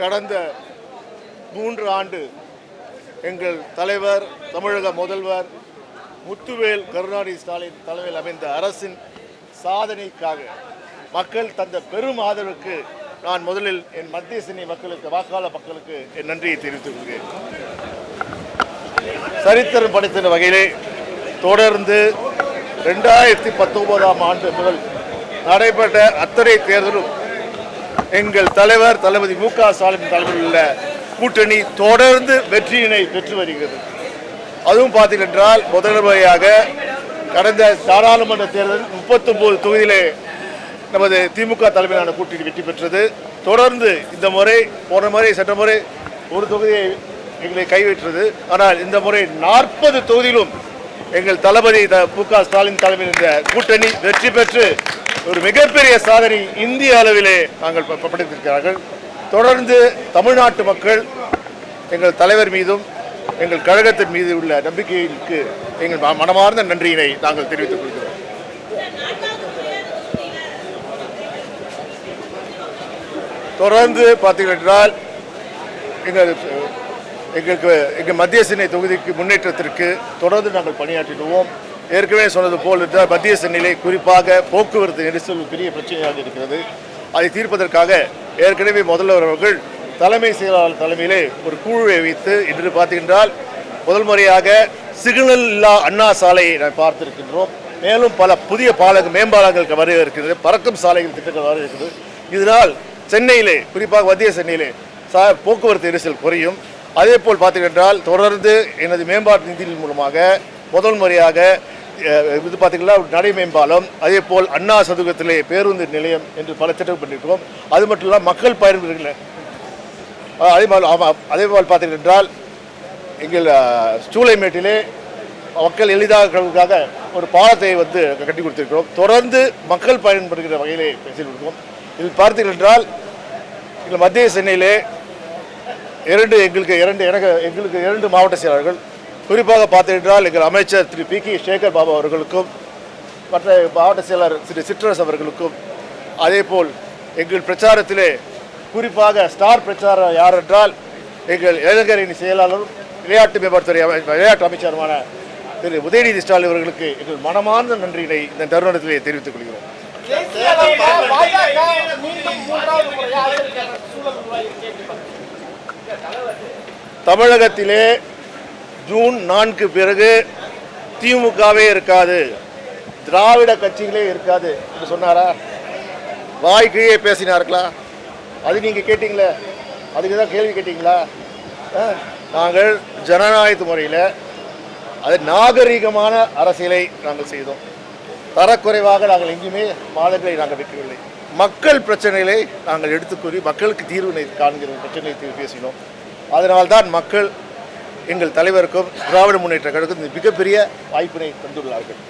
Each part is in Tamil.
கடந்த மூன்று ஆண்டு எங்கள் தலைவர் தமிழக முதல்வர் முத்துவேல் கருணாநிதி ஸ்டாலின் தலைமையில் அமைந்த அரசின் சாதனைக்காக மக்கள் தந்த பெரும் ஆதரவுக்கு நான் முதலில் என் மத்திய சென்னை மக்களுக்கு வாக்காளர் மக்களுக்கு என் நன்றியை தெரிவித்துக் கொள்கிறேன். சரித்திரம் படைத்த வகையிலே தொடர்ந்து ரெண்டாயிரத்தி பத்தொன்பதாம் ஆண்டு முதல் நடைபெற்ற அத்தனை தேர்தலும் எங்கள் தலைவர் தளபதி மு க ஸ்டாலின் தலைமையில் உள்ள கூட்டணி தொடர்ந்து வெற்றியினை பெற்று வருகிறது. அதுவும் பார்த்தீங்கன்றால் முதல் முறையாக கடந்த நாடாளுமன்ற தேர்தல் முப்பத்தொம்போது தொகுதியிலே நமது திமுக தலைமையிலான கூட்டணி வெற்றி பெற்றது. தொடர்ந்து இந்த முறை போன முறை சென்ற முறை ஒரு தொகுதியை எங்களை கைவிட்டது. ஆனால் இந்த முறை நாற்பது தொகுதியிலும் எங்கள் தளபதி மு க ஸ்டாலின் தலைமையில் இந்த கூட்டணி வெற்றி பெற்று ஒரு மிகப்பெரிய சாதனை இந்திய அளவிலே நாங்கள் படைத்திருக்கிறார்கள். தொடர்ந்து தமிழ்நாட்டு மக்கள் எங்கள் தலைவர் மீதும் எங்கள் கழகத்தின் மீது உள்ள நம்பிக்கைக்கு எங்கள் மனமார்ந்த நன்றியினை நாங்கள் தெரிவித்துக் கொள்கிறோம். தொடர்ந்து பார்த்தீர்கள் என்றால் எங்கள் எங்களுக்கு எங்கள் மத்திய சென்னை தொகுதிக்கு முன்னேற்றத்திற்கு தொடர்ந்து நாங்கள் பணியாற்றிடுவோம். ஏற்கனவே சொன்னது போல் என்றால் மத்திய சென்னிலே குறிப்பாக போக்குவரத்து நெரிசல் பெரிய பிரச்சனையாக இருக்கிறது. அதை தீர்ப்பதற்காக ஏற்கனவே முதல்வர் அவர்கள் தலைமை செயலாளர் தலைமையிலே ஒரு குழுவை வைத்து இன்று பார்த்தீங்கன்றால் முதல் முறையாக சிக்னல் இல்லா அண்ணா சாலையை நாம் பார்த்திருக்கின்றோம். மேலும் பல புதிய பாலங்கள் மேம்பாலங்களுக்கு வர இருக்கிறது. பறக்கும் சாலைகள் திட்டங்கள் வர இருக்கிறது. இதனால் சென்னையிலே குறிப்பாக மத்திய சென்னையிலே சா போக்குவரத்து நெரிசல் குறையும். அதே போல் பார்த்தீங்கன்றால் தொடர்ந்து எனது மேம்பாட்டு நிதியின் மூலமாக முதல் முறையாக இது பார்த்தீங்கன்னா நடை மேம்பாலம் அதே போல் அண்ணா சதுக்கத்திலே பேருந்து நிலையம் என்று பல திட்டம் பண்ணியிருக்கிறோம் அது மட்டும் இல்லாமல் மக்கள் பயன்படுகிற அதே மாதிரி ஆமாம் அதே போல் பார்த்தீர்கள் என்றால் எங்கள் சூளைமேட்டிலே மக்கள் எளிதாக ஒரு பாலத்தை வந்து கட்டி கொடுத்திருக்கிறோம். தொடர்ந்து மக்கள் பயன்படுகிற வகையிலே பேசி கொடுக்கிறோம் இதில் பார்த்தீர்கள் என்றால் எங்கள் மத்திய சென்னையிலே இரண்டு எங்களுக்கு இரண்டு எனக்கு எங்களுக்கு இரண்டு மாவட்ட செயலாளர்கள் குறிப்பாக பார்த்தீர்கள் எங்கள் அமைச்சர் திரு பி கே சேகர் பாபு அவர்களுக்கும் மற்ற மாவட்ட செயலர் திரு சிற்றரசு அவர்களுக்கும் அதேபோல் எங்கள் பிரச்சாரத்திலே குறிப்பாக ஸ்டார் பிரச்சாரம் யார் என்றால் எங்கள் இளைஞரணி செயலாளரும் விளையாட்டு மேம்பாட்டுத்துறை அமை விளையாட்டு அமைச்சருமான திரு உதயநிதி ஸ்டாலின் அவர்களுக்கு எங்கள் மனமார்ந்த நன்றியினை இந்த தருணத்திலே தெரிவித்துக் கொள்கிறோம். தமிழகத்திலே ஜூன் நான்கு பிறகு திமுகவே இருக்காது. திராவிட கட்சிகளே இருக்காது என்று சொன்னாரா? வாய்க்கையே பேசினார்களா? அது நீங்கள் கேட்டிங்களே? அதுக்கு தான் கேள்வி கேட்டிங்களா? நாங்கள் ஜனநாயக முறையில் அது நாகரிகமான அரசியலை நாங்கள் செய்தோம். தரக்குறைவாக நாங்கள் எங்கேயுமே மாதங்களை நாங்கள் வைக்கவில்லை. மக்கள் பிரச்சனைகளை நாங்கள் எடுத்துக்கூறி மக்களுக்கு தீர்வினை காண்கிற பிரச்சனையை பேசினோம். அதனால்தான் மக்கள் எங்கள் தலைவருக்கும் திராவிட முன்னேற்ற கழகம் இந்த மிகப்பெரிய வாய்ப்பினை தந்துள்ளார்கள்.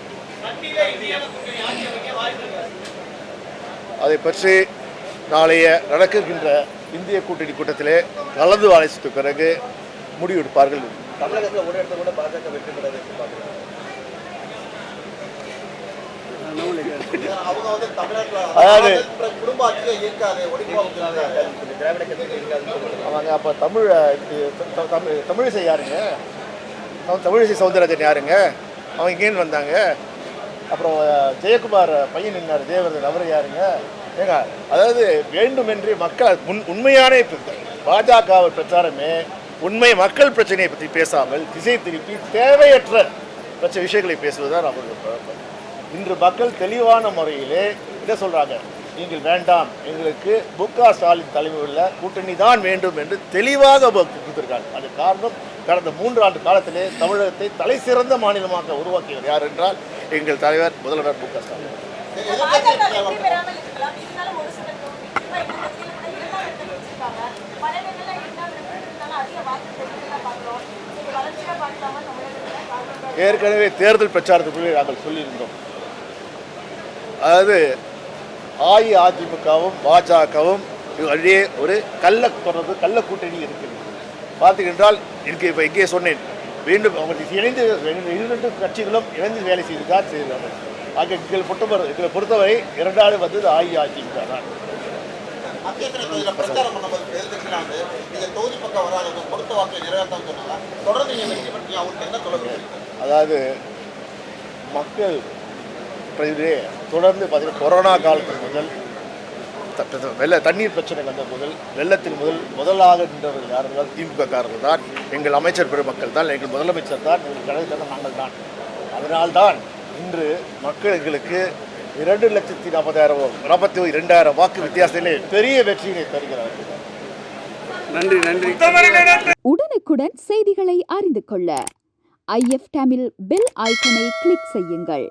அதை பற்றி நாளைய நடக்குகின்ற இந்திய கூட்டணி கூட்டத்திலே கலந்து ஆலோசித்த பிறகு முடிவெடுப்பார்கள். தமிழகத்தில் ஒரு இடத்துல கூட பாஜக வெற்றி பெறாது எப்படி பார்க்குறீங்க அவங்க வந்து தமிழ்நாட்டில் அதாவது குடும்ப ஆட்சியே இருக்காது ஒடிப்பாங்க திராவிட கட்சிகள் இருக்காதுன்னு சொல்லுவாங்க அவங்க அப்போ தமிழ் த- தமிழ் தமிழிசை யாருங்க? அவன் தமிழிசை சவுந்தரராஜன் யாருங்க? அவங்க இங்கேருந்து வந்தாங்க. அப்புறம் ஜெயக்குமார் பையன் நின்னார் ஜெயவர்தன் அவர் யாருங்க? ஏங்க அதாவது வேண்டுமென்றே மக்கள் உண் உண்மையான இப்ப பாஜக பிரச்சாரமே உண்மை மக்கள் பிரச்சனையை பற்றி பேசாமல் திசை திருப்பி தேவையற்ற பிரச்சனை விஷயங்களை பேசுவதுதான் அவர்கள் பழக்கம். இன்று மக்கள் தெளிவான முறையிலே இதை சொல்கிறாங்க நீங்கள் வேண்டாம் எங்களுக்கு மு க ஸ்டாலின் தலைமையில் கூட்டணி தான் வேண்டும் என்று தெளிவாக கொடுத்திருக்காங்க. அது காரணம் கடந்த மூன்று ஆண்டு காலத்திலே தமிழகத்தை தலை சிறந்த மாநிலமாக உருவாக்கியவர் யார் என்றால் எங்கள் தலைவர் முதல்வர் மு க ஸ்டாலின். ஏற்கனவே தேர்தல் பிரச்சாரத்துக்குள்ளே நாங்கள் சொல்லியிருந்தோம். அதாவது அஇஅதிமுகவும் பாஜகவும் வழியே ஒரு கள்ள தொடர்பு கள்ள கூட்டணி இருக்கிறது. பார்த்தீங்கன்றால் எனக்கு இப்போ இங்கே சொன்னேன். மீண்டும் அவங்களுக்கு இணைந்து இரண்டு கட்சிகளும் இணைந்து வேலை செய்துதான் செய்கிறார்கள் ஆக எங்களை பொறுத்தவரை எங்களை பொறுத்தவரை இரண்டாவது வந்தது அஇஅதிமுக தான்? அதாவது மக்கள் பிரதிநிதியே தொடர்ந்து பார்த்தீங்கன்னா கொரோனா காலத்தில் முதல் வெள்ள தண்ணீர் பிரச்சனை வந்த முதல் வெள்ளத்தின் முதல் முதலாக நின்றவர்கள் யார் என்றால் திமுக காரர்கள் தான். எங்கள் அமைச்சர் பெருமக்கள் தான் எங்கள் முதலமைச்சர் தான் எங்கள் கழகத்தான் நாங்கள் தான். அதனால்தான் இன்று மக்கள் எங்களுக்கு இரண்டு லட்சத்தி நாற்பதாயிரம் நாற்பத்தி இரண்டாயிரம் வாக்கு வித்தியாசத்திலே பெரிய வெற்றியினை தருகிறார்கள். நன்றி நன்றி. உடனுக்குடன் செய்திகளை அறிந்து கொள்ள ஐஎஃப் தமிழ் பெல் ஐக்கனை கிளிக் செய்யுங்கள்.